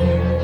Yeah.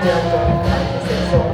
เมืองลงไทยเสียง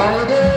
Friday.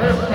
Gracias.